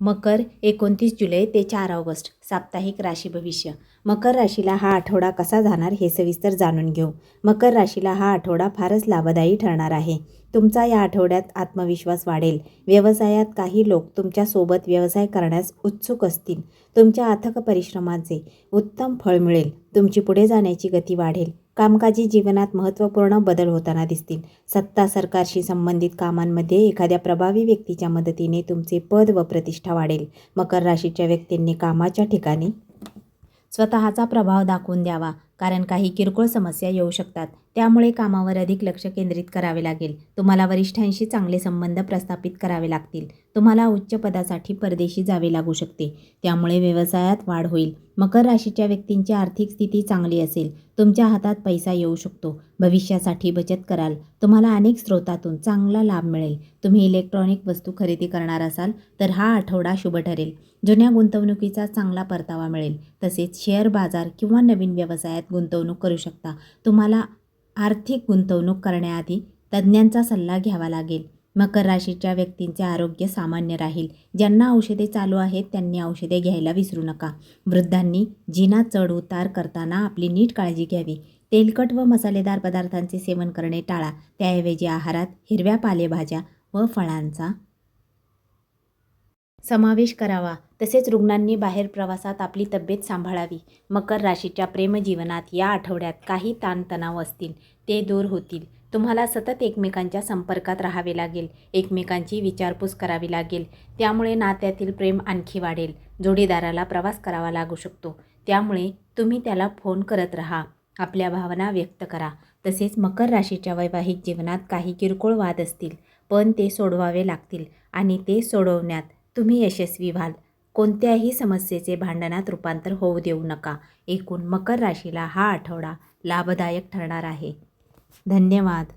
मकर एकोणतीस जुलै ते चार ऑगस्ट साप्ताहिक राशी भविष्य. मकर राशीला हा आठवडा कसा जाणार हे सविस्तर जाणून घेऊ. मकर राशीला हा आठवडा फारच लाभदायी ठरणार आहे. तुमचा या आठवड्यात आत्मविश्वास वाढेल. व्यवसायात काही लोक तुमच्यासोबत व्यवसाय करण्यास उत्सुक असतील. तुमच्या अथक परिश्रमाचे उत्तम फळ मिळेल. तुमची पुढे जाण्याची गती वाढेल. कामकाजी जीवनात महत्त्वपूर्ण बदल होताना दिसतील. सत्ता सरकारशी संबंधित कामांमध्ये एखाद्या प्रभावी व्यक्तीच्या मदतीने तुमचे पद व प्रतिष्ठा वाढेल. मकर राशीच्या व्यक्तींनी कामाच्या ठिकाणी स्वतःचा प्रभाव दाखवून द्यावा कारण काही किरकोळ समस्या येऊ शकतात. त्यामुळे कामावर अधिक लक्ष केंद्रित करावे लागेल. तुम्हाला वरिष्ठांशी चांगले संबंध प्रस्थापित करावे लागतील. तुम्हाला उच्च पदासाठी परदेशी जावे लागू शकते. त्यामुळे व्यवसायात वाढ होईल. मकर राशीच्या व्यक्तींची आर्थिक स्थिती चांगली असेल. तुमच्या हातात पैसा येऊ शकतो. भविष्यासाठी बचत कराल. तुम्हाला अनेक स्रोतातून चांगला लाभ मिळेल. तुम्ही इलेक्ट्रॉनिक वस्तू खरेदी करणार असाल तर हा आठवडा शुभ ठरेल. जुन्या गुंतवणुकीचा चांगला परतावा मिळेल. तसेच शेअर बाजार किंवा नवीन व्यवसायात गुंतवणूक करू शकता. तुम्हाला आर्थिक गुंतवणूक करण्याआधी तज्ज्ञांचा सल्ला घ्यावा लागेल. मकर राशीच्या व्यक्तींचे आरोग्य सामान्य राहील. ज्यांना औषधे चालू आहेत त्यांनी औषधे घ्यायला विसरू नका. वृद्धांनी जिना चढ उतार करताना आपली नीट काळजी घ्यावी. तेलकट व मसालेदार पदार्थांचे सेवन करणे टाळा. त्याऐवजी आहारात हिरव्या पालेभाज्या व फळांचा समावेश करावा. तसेच रुग्णांनी बाहेर प्रवासात आपली तब्येत सांभाळावी. मकर राशीच्या प्रेमजीवनात या आठवड्यात काही ताणतणाव असतील ते दूर होतील. तुम्हाला सतत एकमेकांच्या संपर्कात राहावे लागेल. एकमेकांची विचारपूस करावी लागेल. त्यामुळे नात्यातील प्रेम आणखी वाढेल. जोडीदाराला प्रवास करावा लागू शकतो. त्यामुळे तुम्ही त्याला फोन करत राहा. आपल्या भावना व्यक्त करा. तसेच मकर राशीच्या वैवाहिक जीवनात काही किरकोळ वाद असतील पण ते सोडवावे लागतील आणि ते सोडवण्यात तुम्ही यशस्वी व्हाल. कोणत्याही समस्येचे भांडणात रूपांतर होऊ देऊ नका. एकूण मकर राशीला हा आठवडा लाभदायक ठरणार आहे. धन्यवाद.